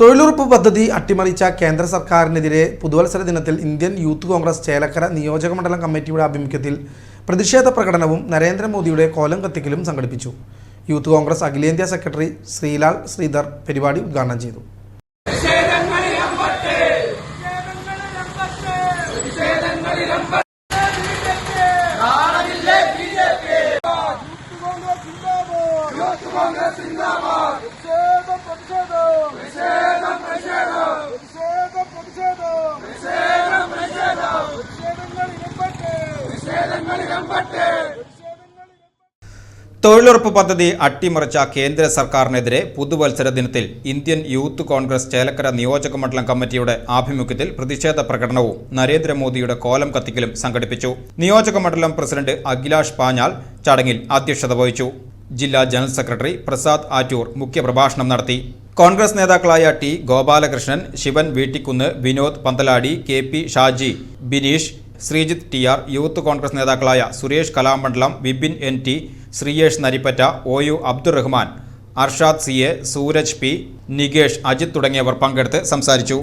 തൊഴിലുറപ്പ് പദ്ധതി അട്ടിമറിച്ച കേന്ദ്ര സർക്കാരിനെതിരെ പുതുവത്സര ദിനത്തിൽ ഇന്ത്യൻ യൂത്ത് കോൺഗ്രസ് ചേലക്കര നിയോജക മണ്ഡലം കമ്മിറ്റിയുടെ ആഭിമുഖ്യത്തിൽ പ്രതിഷേധ പ്രകടനവും നരേന്ദ്രമോദിയുടെ കോലം കത്തിക്കലും സംഘടിപ്പിച്ചു. യൂത്ത് കോൺഗ്രസ് അഖിലേന്ത്യാ സെക്രട്ടറി ശ്രീലാൽ ശ്രീധർ പരിപാടി ഉദ്ഘാടനം ചെയ്തു. തൊഴിലുറപ്പ് പദ്ധതി അട്ടിമറിച്ച കേന്ദ്ര സർക്കാരിനെതിരെ പുതുവത്സര ദിനത്തിൽ ഇന്ത്യൻ യൂത്ത് കോൺഗ്രസ് ചേലക്കര നിയോജക മണ്ഡലം കമ്മിറ്റിയുടെ ആഭിമുഖ്യത്തിൽ പ്രതിഷേധ പ്രകടനവും നരേന്ദ്രമോദിയുടെ കോലം കത്തിക്കലും സംഘടിപ്പിച്ചു. നിയോജക മണ്ഡലം പ്രസിഡന്റ് അഖിലാഷ് പാഞ്ഞാൽ ചടങ്ങിൽ അധ്യക്ഷത വഹിച്ചു. ജില്ലാ ജനറൽ സെക്രട്ടറി പ്രസാദ് ആറ്റൂർ മുഖ്യപ്രഭാഷണം നടത്തി. കോൺഗ്രസ് നേതാക്കളായ T Gopalakrishnan Shivan Veettikkunnu Vinod Panthaladi K P Shaji Bineesh Sreejith T R youth Congress നേതാക്കളായ Suresh Kalamandalam Vipin N T Sreeyesh Narippatta O U Abdurahman Arshad C A Sooraj P Nikesh Ajith തുടങ്ങിയവർ പങ്കെടുത്ത് സംസാരിച്ചു.